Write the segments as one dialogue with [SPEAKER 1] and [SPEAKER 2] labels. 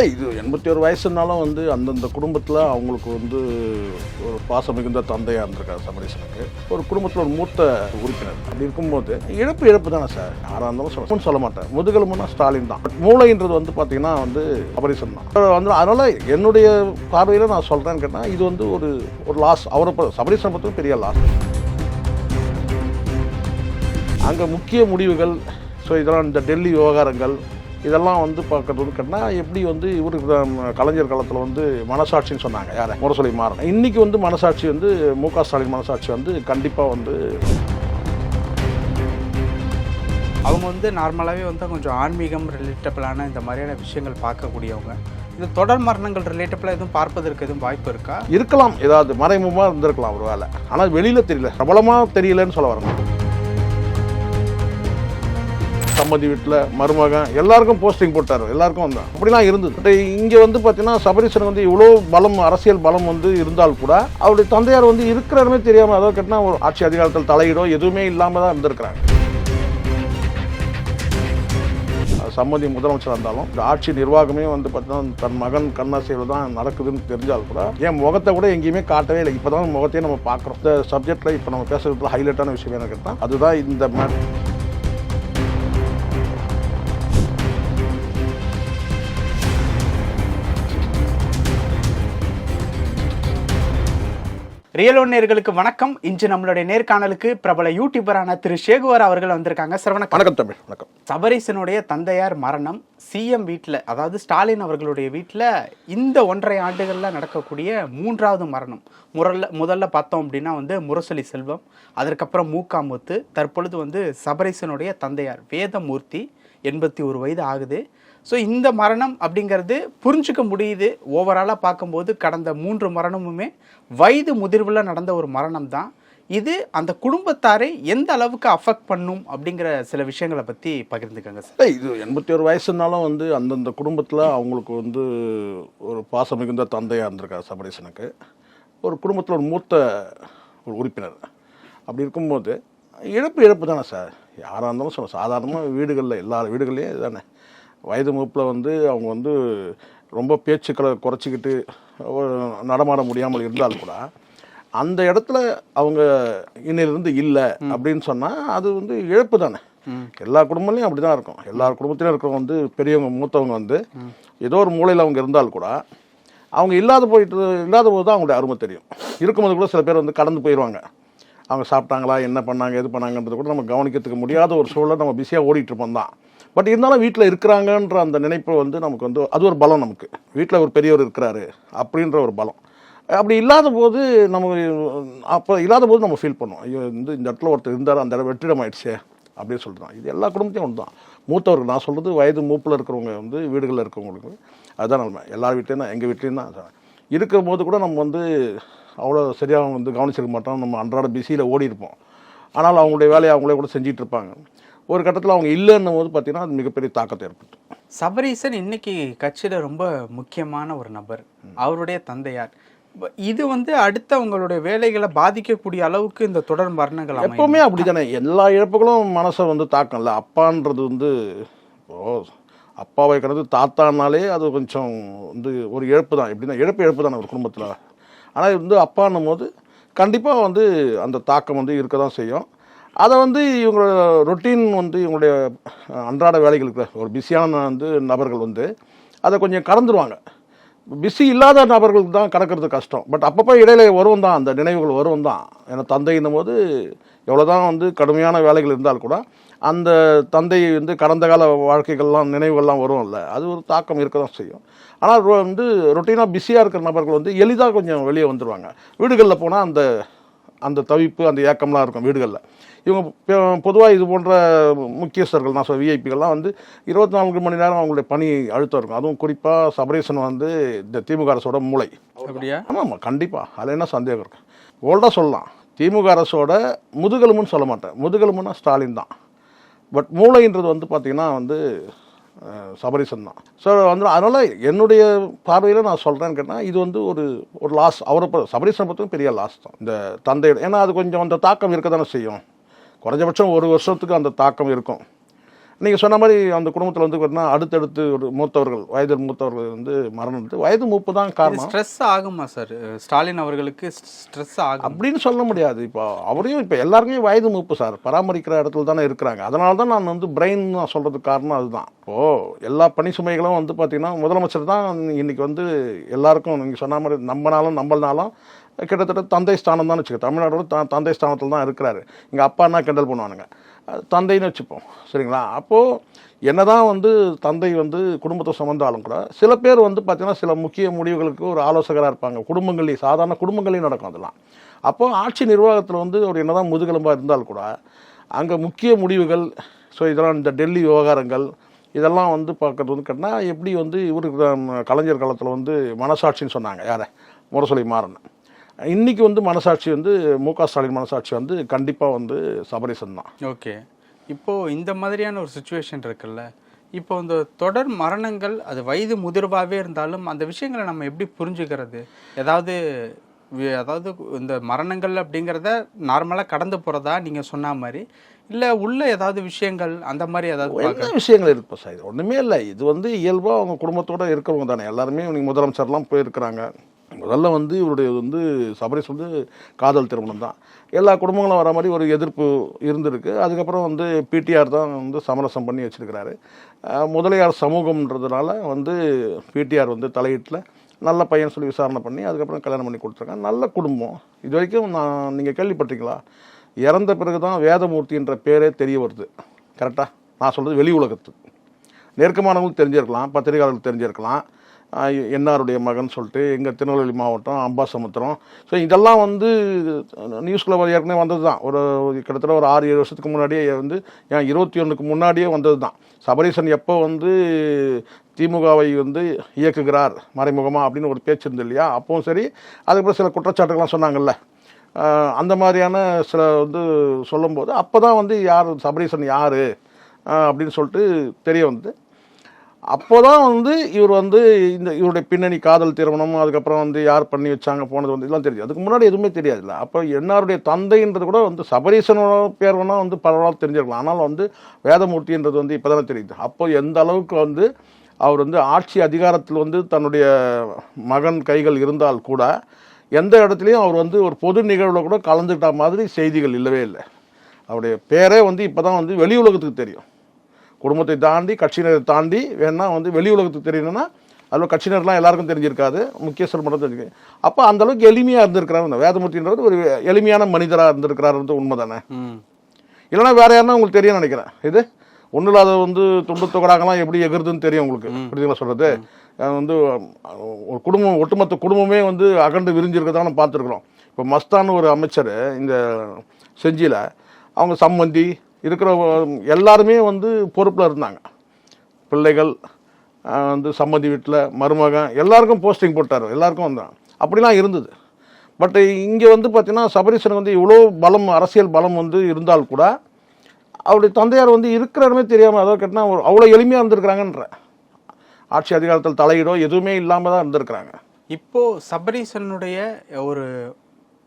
[SPEAKER 1] இல்லை இது எண்பத்தி ஒரு வயசுனாலும் வந்து அந்தந்த குடும்பத்தில் அவங்களுக்கு வந்து ஒரு பாசம் மிகுந்த தந்தையாக இருந்திருக்காரு சமரேசனுக்கு ஒரு குடும்பத்தில் ஒரு மூத்த உறுப்பினர். அப்படி இருக்கும்போது இழப்பு இழப்பு தானே சார்? யாராக இருந்தாலும் சொல்ல சொல்ல மாட்டேன். முதுகெலும்புனா ஸ்டாலின் தான். பட் மூளைன்றது வந்து பார்த்தீங்கன்னா வந்து சமரேசன் தான். வந்து அதனால் என்னுடைய பார்வையில் நான் சொல்கிறேன்னு கேட்டால் இது வந்து ஒரு ஒரு லாஸ் அவரை பொ- சபரீசனை பொறுத்த பெரிய லாஸ் அங்கே முக்கிய முடிவுகள் ஸோ இதெல்லாம் இந்த டெல்லி விவகாரங்கள் இதெல்லாம் வந்து பார்க்கறது கேட்டால் எப்படி வந்து இவருக்கு தான் கலைஞர் காலத்தில் வந்து மனசாட்சின்னு சொன்னாங்க. யாரை? முரசொலி மாறன். இன்னைக்கு வந்து மனசாட்சி வந்து மு க ஸ்டாலின் மனசாட்சி வந்து கண்டிப்பாக வந்து
[SPEAKER 2] அவங்க வந்து நார்மலாகவே வந்து கொஞ்சம் ஆன்மீகம் ரிலேட்டபிளான இந்த மாதிரியான விஷயங்கள் பார்க்கக்கூடியவங்க. இது தொடர் மரணங்கள் ரிலேட்டபிளாக எதுவும் பார்ப்பதற்கு எதுவும் வாய்ப்பு இருக்கா?
[SPEAKER 1] இருக்கலாம். ஏதாவது மறைமுகமாக இருந்திருக்கலாம் ஒரு வேலை ஆனால் வெளியில் தெரியல. பிரபலமாக தெரியலன்னு சொல்ல வரேன் சம்மதி வீட்டில் மருமகன் எல்லாருக்கும் போஸ்டிங் போட்டார். எல்லாருக்கும் வந்தான் அப்படிலாம் இருந்தது. பட் இங்கே வந்து பார்த்தீங்கன்னா சபரீஸ்வரன் வந்து இவ்வளோ பலம் அரசியல் பலம் வந்து இருந்தால் கூட அவருடைய தந்தையார் வந்து இருக்கிறாருமே தெரியாமல் அதாவது கேட்டினா ஒரு ஆட்சி அதிகாரத்தில் தலையிடோ எதுவுமே இல்லாமல் தான் இருந்திருக்கிறாங்க. சம்மதி முதலமைச்சராக இருந்தாலும் இந்த ஆட்சி நிர்வாகமே வந்து பார்த்தீங்கன்னா தன் மகன் கண்ணாசையில் தான் நடக்குதுன்னு தெரிஞ்சால் கூட என் முகத்தை கூட எங்கேயுமே காட்டவே இல்லை. இப்போ தான் முகத்தையே நம்ம பார்க்குறோம். இந்த சப்ஜெக்டில் இப்போ நம்ம பேசுகிறதுல ஹைலைட்டான விஷயம் என்ன கேட்டால் அதுதான் இந்த மே
[SPEAKER 2] ரியல் நேர்களுக்கு வணக்கம். இன்று நம்மளுடைய நேர்காணலுக்கு பிரபல யூடியூபரான திரு சேகுவார் அவர்கள் வந்திருக்காங்க. சார் வணக்கம்.
[SPEAKER 1] வணக்கம் தமிழ் வணக்கம்.
[SPEAKER 2] சபரீசனுடைய தந்தையார் மரணம் சிஎம் வீட்டில் அதாவது ஸ்டாலின் அவர்களுடைய வீட்டில் இந்த ஒன்றரை ஆண்டுகளில் நடக்கக்கூடிய மூன்றாவது மரணம். முரல்ல முதல்ல பார்த்தோம் அப்படின்னா வந்து முரசொலி செல்வம் அதற்கப்புறம் மூக்காமுத்து தற்பொழுது வந்து சபரீசனுடைய தந்தையார் வேதமூர்த்தி எண்பத்தி ஒரு வயது ஆகுது. ஸோ இந்த மரணம் அப்படிங்கிறது புரிஞ்சுக்க முடியுது. ஓவராலாக பார்க்கும்போது கடந்த மூன்று மரணமுமே வயது முதிர்வில் நடந்த ஒரு மரணம் தான் இது அந்த குடும்பத்தாரை எந்த அளவுக்கு அஃபெக்ட் பண்ணும் அப்படிங்கிற சில விஷயங்களை பற்றி பகிர்ந்துக்கங்க சார்
[SPEAKER 1] இது எண்பத்தி ஒரு வயசுனாலும் வந்து அந்தந்த குடும்பத்தில் அவங்களுக்கு வந்து ஒரு பாசம் மிகுந்த தந்தையாக இருந்திருக்கார் சபரீசனுக்கு. ஒரு குடும்பத்தில் ஒரு மூத்த ஒரு உறுப்பினர். அப்படி இருக்கும்போது இழப்பு இழப்பு தானே சார் யாராக இருந்தாலும் சொல்ல சாதாரணமாக வீடுகளில் எல்லா வீடுகள்லேயும் இதுதானே. வயது மூப்பில் வந்து அவங்க வந்து ரொம்ப பேச்சுக்களை குறைச்சிக்கிட்டு நடமாட முடியாமல் இருந்தால் கூட அந்த இடத்துல அவங்க இன்னிலிருந்து இல்லை அப்படின்னு சொன்னால் அது வந்து இழப்பு தானே. எல்லா குடும்பங்களையும் அப்படி தான் இருக்கும். எல்லா குடும்பத்திலும் இருக்கிறவங்க வந்து பெரியவங்க மூத்தவங்க வந்து ஏதோ ஒரு மூலையில் அவங்க இருந்தால் கூட அவங்க இல்லாத போயிட்டு இல்லாத போது தான் அவங்களுடைய அருமை தெரியும். இருக்கும்போது கூட சில பேர் வந்து கடந்து போயிடுவாங்க அவங்க சாப்பிட்டாங்களா என்ன பண்ணாங்க எது பண்ணாங்கன்றது கூட நம்ம கவனிக்கிறதுக்கு முடியாத ஒரு சூழலை நம்ம பிஸியாக ஓடிட்டு இருப்போம் தான் பட் இருந்தாலும் வீட்டில் இருக்கிறாங்கன்ற அந்த நினைப்பு வந்து நமக்கு வந்து அது ஒரு பலம் நமக்கு. வீட்டில் ஒரு பெரியவர் இருக்கிறாரு அப்படின்ற ஒரு பலம். அப்படி இல்லாத போது நம்ம அப்போ இல்லாத போது நம்ம ஃபீல் பண்ணுவோம். ஐயோ வந்து இந்த இடத்துல ஒருத்தர் இருந்தார் அந்த இடம் வெற்றிடம் ஆயிடுச்சே அப்படின்னு சொல்லிட்டு இது எல்லா குடும்பத்தையும் ஒன்று தான் மூத்தவர்கள் நான் சொல்கிறது வயது மூப்பில் இருக்கிறவங்க வந்து வீடுகளில் இருக்கிறவங்களுக்கு அதுதான் நம்ம எல்லார் வீட்லேயும் தான் எங்கள் வீட்லேயும் தான் அதான். இருக்கிற போது கூட நம்ம வந்து அவ்வளோ சரியாக வந்து கவனிச்சிருக்க மாட்டோம். நம்ம அன்றாட பிஸியில் ஓடி இருப்போம் ஆனால் அவங்களுடைய வேலையை அவங்களே கூட செஞ்சிகிட்டு இருப்பாங்க. ஒரு கட்டத்தில் அவங்க இல்லைன்னும் போது பார்த்தீங்கன்னா அது மிகப்பெரிய தாக்கத்தை ஏற்படுத்தும்.
[SPEAKER 2] சபரீசன் இன்னைக்கு கட்சியில் ரொம்ப முக்கியமான ஒரு நபர். அவருடைய தந்தையார். இது வந்து அடுத்த அவங்களுடைய வேலைகளை பாதிக்கக்கூடிய அளவுக்கு இந்த தொடர் மரணங்கள்.
[SPEAKER 1] எப்பவுமே அப்படிதானே. எல்லா இழப்புகளும் மனசை வந்து தாக்கம்ல. அப்பான்றது வந்து இப்போ அப்பாவை கடந்து தாத்தானாலே அது கொஞ்சம் வந்து ஒரு இழப்பு தான் எப்படின்னா இழப்பு இழப்பு தானே ஒரு குடும்பத்தில். ஆனால் வந்து அப்பான்னும் போது கண்டிப்பாக வந்து அந்த தாக்கம் வந்து இருக்க தான் செய்யும். அதை வந்து இவங்களோட ரொட்டீன் வந்து இவங்களுடைய அன்றாட வேலைகளுக்கு ஒரு பிஸியான வந்து நபர்கள் வந்து அதை கொஞ்சம் கடந்துருவாங்க. பிஸி இல்லாத நபர்களுக்கு தான் கடக்கிறது கஷ்டம். பட் அப்பப்போ இடையில வரும் தான் அந்த நினைவுகள் வரும் தான். ஏன்னா தந்தைன்னும் போது எவ்வளோதான் வந்து கடுமையான வேலைகள் இருந்தால் கூட அந்த தந்தை வந்து கடந்த கால வாழ்க்கைகள்லாம் நினைவுகள்லாம் வரும்ல அது ஒரு தாக்கம் இருக்க தான் செய்யும். ஆனால் ரொ- வந்து ரொட்டீனாக பிஸியாக இருக்கிற நபர்கள் வந்து எளிதாக கொஞ்சம் வெளியே வந்துடுவாங்க வீடுகளில் போனால் அந்த அந்த தவிப்பு அந்த ஏக்கம்லாம் இருக்கும் வீடுகளில். இவங்க பொதுவாக இது போன்ற முக்கியஸ்தர்கள் நான் சொல்ல விஐபிகள்லாம் வந்து இருபத்தி நான்கு மணி நேரம் அவங்களுடைய பணி அழுத்தம் இருக்கும். அதுவும் குறிப்பாக சபரீசன் வந்து இந்த திமுக அரசோட மூளை.
[SPEAKER 2] அப்படியா?
[SPEAKER 1] ஆமாம் ஆமாம் கண்டிப்பாக அதில் என்ன சந்தேகம் இருக்கு? ஓல்டாக சொல்லலாம். திமுக அரசோட முதுகெலும்புன்னு சொல்ல மாட்டேன். முதுகெலும்புனா ஸ்டாலின் தான். பட் மூளைன்றது வந்து பார்த்திங்கன்னா வந்து சபரிசன் தான் ஸோ வந்து அதனால் என்னுடைய பார்வையில் நான் சொல்கிறேன்னு கேட்டால் இது வந்து ஒரு ஒரு லாஸ் அவரை சபரிசனை பொறுத்தவரைக்கும் பெரிய லாஸ் தான். இந்த தந்தையோட ஏன்னா அது கொஞ்சம் அந்த தாக்கம் இருக்க தானே செய்யும். குறைஞ்சபட்சம் ஒரு வருஷத்துக்கு அந்த தாக்கம் இருக்கும். நீங்கள் சொன்ன மாதிரி அந்த குடும்பத்தில் வந்து பார்த்தீங்கன்னா அடுத்தடுத்து ஒரு மூத்தவர்கள் வயது மூத்தவர்கள் வந்து மரணம் வந்து வயது மூப்பு தான் காரணம்.
[SPEAKER 2] ஸ்ட்ரெஸ் ஆகுமா சார் ஸ்டாலின் அவர்களுக்கு ஸ்ட்ரெஸ் ஆகும்.
[SPEAKER 1] அப்படின்னு சொல்ல முடியாது. இப்போ அவரையும் இப்போ எல்லாருமே வயது மூப்பு சார் பராமரிக்கிற இடத்துல தானே இருக்கிறாங்க. அதனால தான் நான் வந்து பிரெயின் நான் சொல்கிறதுக்கு காரணம் அதுதான். இப்போது எல்லா பணி சுமைகளும் வந்து பார்த்திங்கன்னா முதலமைச்சர் தான் இன்னைக்கு வந்து எல்லாருக்கும் நீங்கள் சொன்ன மாதிரி நம்பினாலும் நம்பலனாலும் கிட்டத்தட்ட தந்தை ஸ்தானம் தான் வச்சுக்க தமிழ்நாடோட த தந்தை ஸ்தானத்தில் தான் இருக்கிறாரு. எங்கள் அப்பான்னா கிண்டல் பண்ணுவானுங்க. தந்தைன்னு வச்சுப்போம். சரிங்களா? அப்போது என்ன தான் வந்து தந்தை வந்து குடும்பத்தை சுமந்தாலும் கூட சில பேர் வந்து பார்த்தீங்கன்னா சில முக்கிய முடிவுகளுக்கு ஒரு ஆலோசகராக இருப்பாங்க. குடும்பங்களையும் சாதாரண குடும்பங்களையும் நடக்கும் அதெல்லாம். அப்போது ஆட்சி நிர்வாகத்தில் வந்து ஒரு என்னதான் முதுகெலும்பாக இருந்தால் கூட அங்கே முக்கிய முடிவுகள் ஸோ இதெல்லாம் இந்த டெல்லி விவகாரங்கள் இதெல்லாம் வந்து பார்க்கறது வந்து கேட்டால் எப்படி வந்து இவருக்கு கலைஞர் காலத்தில் வந்து மனசாட்சின்னு சொன்னாங்க. யாரை? முரசொலி மாறன். இன்னைக்கு வந்து மனசாட்சி வந்து மு க ஸ்டாலின் மனசாட்சி வந்து கண்டிப்பாக வந்து சபரிசன் தான்.
[SPEAKER 2] ஓகே. இப்போ இந்த மாதிரியான ஒரு சுச்சுவேஷன் இருக்குல்ல இப்போ இந்த தொடர் மரணங்கள் அது வயது முதிர்வாகவே இருந்தாலும் அந்த விஷயங்களை நம்ம எப்படி புரிஞ்சுக்கிறது? ஏதாவது அதாவது இந்த மரணங்கள் அப்படிங்கிறத நார்மலாக கடந்து போகிறதா நீங்கள் சொன்ன மாதிரி இல்லை உள்ள ஏதாவது விஷயங்கள் அந்த மாதிரி ஏதாவது
[SPEAKER 1] என்ன விஷயங்கள் இருக்கு சார். இது ஒன்றுமே இல்லை. இது வந்து இயல்பாக அவங்க குடும்பத்தோட இருக்கிறவங்க தானே. எல்லாருமே இன்னைக்கு முதலமைச்சர்லாம் போயிருக்கிறாங்க. முதல்ல வந்து இவருடைய வந்து சபரிஸ் வந்து காதல் திருமணம் தான். எல்லா குடும்பங்களும் வர மாதிரி ஒரு எதிர்ப்பு இருந்திருக்கு. அதுக்கப்புறம் வந்து பிடிஆர் தான் வந்து சமரசம் பண்ணி வச்சிருக்கிறாரு. முதலியார் சமூகம்ன்றதுனால வந்து பிடிஆர் வந்து தலையீட்டில் நல்ல பையன் சொல்லி விசாரணை பண்ணி அதுக்கப்புறம் கல்யாணம் பண்ணி கொடுத்துருக்காங்க. நல்ல குடும்பம். இது வரைக்கும் நான் நீங்கள் கேள்விப்பட்டீங்களா இறந்த பிறகு தான் வேதமூர்த்தின்ற பேரே தெரிய வருது. கரெக்டாக நான் சொல்கிறது வெளி உலகத்துக்கு நெருக்கமானவங்களுக்கு தெரிஞ்சிருக்கலாம் பத்திரிகையாளர்களுக்கு தெரிஞ்சிருக்கலாம். என்னாருடைய மகன் சொல்லிட்டு எங்கள் திருநெல்வேலி மாவட்டம் அம்பாசமுத்திரம். ஸோ இதெல்லாம் வந்து நியூஸில் ஏற்கனவே வந்தது தான் ஒரு கிட்டத்தட்ட ஒரு ஆறு ஏழு வருஷத்துக்கு முன்னாடியே வந்து ஏன் இருபத்தி ஒன்றுக்கு முன்னாடியே வந்தது தான் சபரீசன் எப்போ வந்து திமுகவை வந்து இயக்குகிறார் மறைமுகமாக அப்படின்னு ஒரு பேச்சு இருந்தது இல்லையா? அப்பவும் சரி அதுக்கப்புறம் சில குற்றச்சாட்டுகள்லாம் சொன்னாங்கல்ல. அந்த மாதிரியான சில வந்து சொல்லும்போது அப்போ தான் வந்து யார் சபரீசன் யார் அப்படின்னு சொல்லிட்டு தெரிய வந்து அப்போ தான் வந்து இவர் வந்து இந்த இவருடைய பின்னணி காதல் திருமணம் அதுக்கப்புறம் வந்து யார் பண்ணி வச்சாங்க போனது வந்து இதெல்லாம் தெரியும் அதுக்கு முன்னாடி எதுவுமே தெரியாதுல்ல அப்போ என்னாருடைய தந்தைன்றது கூட வந்து சபரீசனோட பேர் வேணால் வந்து பரவாயில்ல தெரிஞ்சிருக்கலாம். ஆனால் வந்து வேதமூர்த்தின்றது வந்து இப்போ தானே தெரியுது. அப்போ எந்த அளவுக்கு வந்து அவர் வந்து ஆட்சி அதிகாரத்தில் வந்து தன்னுடைய மகன் கைகள் இருந்தால் கூட எந்த இடத்துலையும் அவர் வந்து ஒரு பொது நிகழ்வில் கூட கலந்துக்கிட்ட மாதிரி செய்திகள் இல்லவே இல்லை. அவருடைய பேரே வந்து இப்போ தான் வந்து வெளி உலகத்துக்கு தெரியும். குடும்பத்தை தாண்டி கட்சியினரை தாண்டி வேணா வந்து வெளி உலகத்துக்கு தெரியணும்னா அதில் கட்சியினர்லாம் எல்லாருக்கும் தெரிஞ்சிருக்காது. முக்கியஸ்தர் மட்டும் தெரிஞ்சிருக்கு அப்போ அந்த அளவுக்கு எளிமையாக இருந்திருக்கிறார் இந்த வேதமூர்த்தின்றது ஒரு எளிமையான மனிதராக இருந்திருக்கிறாருன்றது உண்மை தானே இல்லைன்னா வேற யாருன்னா உங்களுக்கு தெரியும் நினைக்கிறேன். இது ஒன்றும் இல்லாத வந்து துண்டு தொகடாங்கலாம் எப்படி எகுறதுன்னு தெரியும் உங்களுக்கு. புரியுதுங்களா சொல்கிறது வந்து ஒரு குடும்பம் ஒட்டுமொத்த குடும்பமே வந்து அகண்டு விரிஞ்சிருக்கதான் நம்ம பார்த்துருக்குறோம். இப்போ மஸ்தான் ஒரு அமைச்சர் இந்த செஞ்சியில் அவங்க சம்மந்தி இருக்கிற எல்லாருமே வந்து பொறுப்பில் இருந்தாங்க. பிள்ளைகள் வந்து சம்மந்தி வீட்டில் மருமகன் எல்லாருக்கும் போஸ்டிங் போட்டார். எல்லாருக்கும் வந்தாங்க அப்படிலாம் இருந்தது. பட் இங்கே வந்து பார்த்திங்கன்னா சபரீசன் வந்து இவ்வளோ பலம் அரசியல் பலம் வந்து இருந்தால் கூட அவருடைய தந்தையார் வந்து இருக்கிறாருமே தெரியாமல் அதாவது கேட்டால் ஒரு அவ்வளோ எளிமையாக இருந்திருக்கிறாங்கன்ற. ஆட்சி அதிகாரத்தில் தலையீடோ எதுவுமே இல்லாமல் தான் இருந்திருக்கிறாங்க.
[SPEAKER 2] இப்போது சபரீசனுடைய ஒரு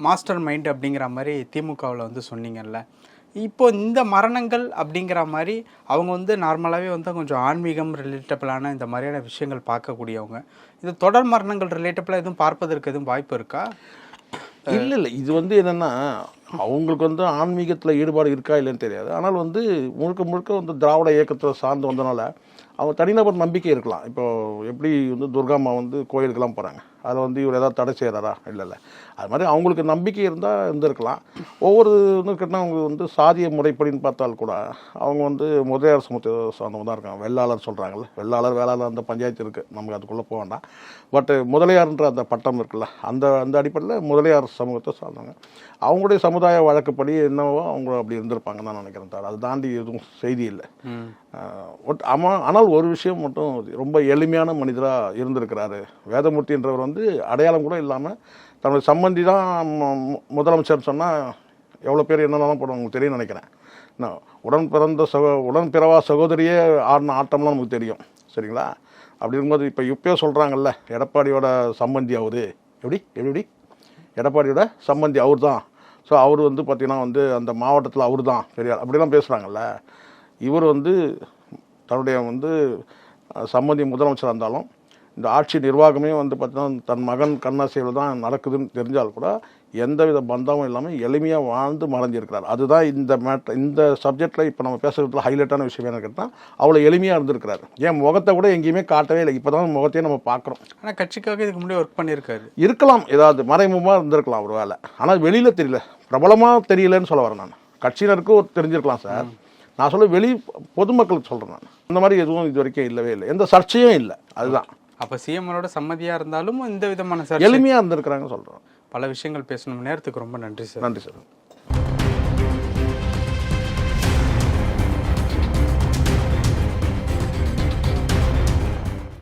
[SPEAKER 2] மாஸ்டர் மைண்ட் அப்படிங்கிற மாதிரி திமுகவில் வந்து சொன்னீங்கல்ல இப்போ இந்த மரணங்கள் அப்படிங்கிற மாதிரி அவங்க வந்து நார்மலாகவே வந்து கொஞ்சம் ஆன்மீகம் ரிலேட்டபிளான இந்த மாதிரியான விஷயங்கள் பார்க்கக்கூடியவங்க. இது தொடர் மரணங்கள் ரிலேட்டபிளாக எதுவும் பார்ப்பதற்கு எதுவும் வாய்ப்பு இருக்கா?
[SPEAKER 1] இல்லை இல்லை. இது வந்து என்னென்னா அவங்களுக்கு வந்து ஆன்மீகத்தில் ஈடுபாடு இருக்கா இல்லைன்னு தெரியாது. ஆனால் வந்து முழுக்க முழுக்க வந்து திராவிட இயக்கத்தில் சார்ந்து வந்தனால அவங்க தனிநபர் நம்பிக்கை இருக்கலாம். இப்போ எப்படி வந்து துர்காமா வந்து கோயிலுக்கெல்லாம் போகிறாங்க அதில் வந்து இவர் ஏதாவது தடை செய்கிறாரா இல்லை இல்லை. அது மாதிரி அவங்களுக்கு நம்பிக்கை இருந்தால் இருந்திருக்கலாம். ஒவ்வொரு கேட்டால் அவங்க வந்து சாதிய முறைப்படின்னு பார்த்தால் கூட அவங்க வந்து முதலியார் சமூகத்தை சார்ந்தவங்க தான் இருக்காங்க. வெள்ளாளர் சொல்கிறாங்கல்ல வெள்ளாளர் வேளாளர் அந்த பஞ்சாயத்து இருக்குது நமக்கு அதுக்குள்ளே போக வேண்டாம். பட் முதலியார்ன்ற அந்த பட்டம் இருக்குல்ல அந்த அந்த அடிப்படையில் முதலியார் சமூகத்தை சார்ந்தவங்க. அவங்களுடைய சமுதாய வழக்குப்படி என்னவோ அவங்க அப்படி இருந்திருப்பாங்கன்னு நான் நினைக்கிறேன் தவிர அதை தாண்டி எதுவும் செய்தி இல்லை. ஆமா ஆனால் ஒரு விஷயம் மட்டும் ரொம்ப எளிமையான மனிதராக இருந்திருக்கிறாரு. வேதமூர்த்தின்றவர் வந்து வந்து அடையாளம் கூட இல்லாமல் தன்னுடைய சம்பந்தி தான் மு- முதலமைச்சர் சொன்னால் எவ்வளோ பேர் என்னென்னலாம் போடுவாங்க உங்களுக்கு தெரியும் நினைக்கிறேன். நான் உடன் பிறந்த சகோ உடன் பிறவா சகோதரியே ஆடின ஆட்டம்லாம் நமக்கு தெரியும். சரிங்களா? அப்படி இருக்கும்போது இப்போ இப்போயே சொல்கிறாங்கல்ல எடப்பாடியோட சம்பந்தி அவரு. எப்படி? எப்படி எடப்பாடியோட சம்பந்தி அவர் தான் ஸோ அவர் வந்து பார்த்திங்கன்னா வந்து அந்த மாவட்டத்தில் அவர் தான் பெரியார். அப்படிலாம் பேசுகிறாங்கல்ல இவர் வந்து தன்னுடைய வந்து சம்பந்தி முதலமைச்சராக இருந்தாலும் இந்த ஆட்சி நிர்வாகமே வந்து பார்த்தீங்கன்னா தன் மகன் கண்ணாசையில் தான் நடக்குதுன்னு தெரிஞ்சால் கூட எந்தவித பந்தமும் இல்லாமல் எளிமையாக வாழ்ந்து மறைஞ்சிருக்கிறார் அதுதான் இந்த மேட்ரு இந்த சப்ஜெக்டில் இப்போ நம்ம பேசுகிறதுல ஹைலைட்டான விஷயம் என்ன கேட்டால் அவ்வளோ எளிமையாக இருந்திருக்கிறாரு. ஏன் முகத்தை கூட எங்கேயுமே காட்டவே இல்லை. இப்போ தான் முகத்தையே நம்ம பார்க்குறோம்.
[SPEAKER 2] ஆனால் கட்சிக்காக இதுக்கு முன்னாடி ஒர்க் பண்ணியிருக்காரு.
[SPEAKER 1] இருக்கலாம். ஏதாவது மறைமுகமாக இருந்திருக்கலாம் ஒரு வேலை ஆனால் வெளியில் தெரியல. பிரபலமாக தெரியலன்னு சொல்ல வரேன் நான். கட்சியினருக்கு ஒரு தெரிஞ்சிருக்கலாம் சார். நான் சொல்ல வெளி பொதுமக்களுக்கு சொல்கிறேன் நான். இந்த மாதிரி எதுவும் இது வரைக்கும் இல்லவே இல்லை. எந்த சர்ச்சையும் இல்லை. அதுதான்.
[SPEAKER 2] அப்போ சிஎம்மனோட சம்மதியாக இருந்தாலும் இந்த விதமான சார்
[SPEAKER 1] எளிமையாக இருந்திருக்கிறாங்கன்னு சொல்கிறேன்
[SPEAKER 2] பல விஷயங்கள் பேசணும். நேரத்துக்கு ரொம்ப நன்றி சார்.
[SPEAKER 1] நன்றி சார்.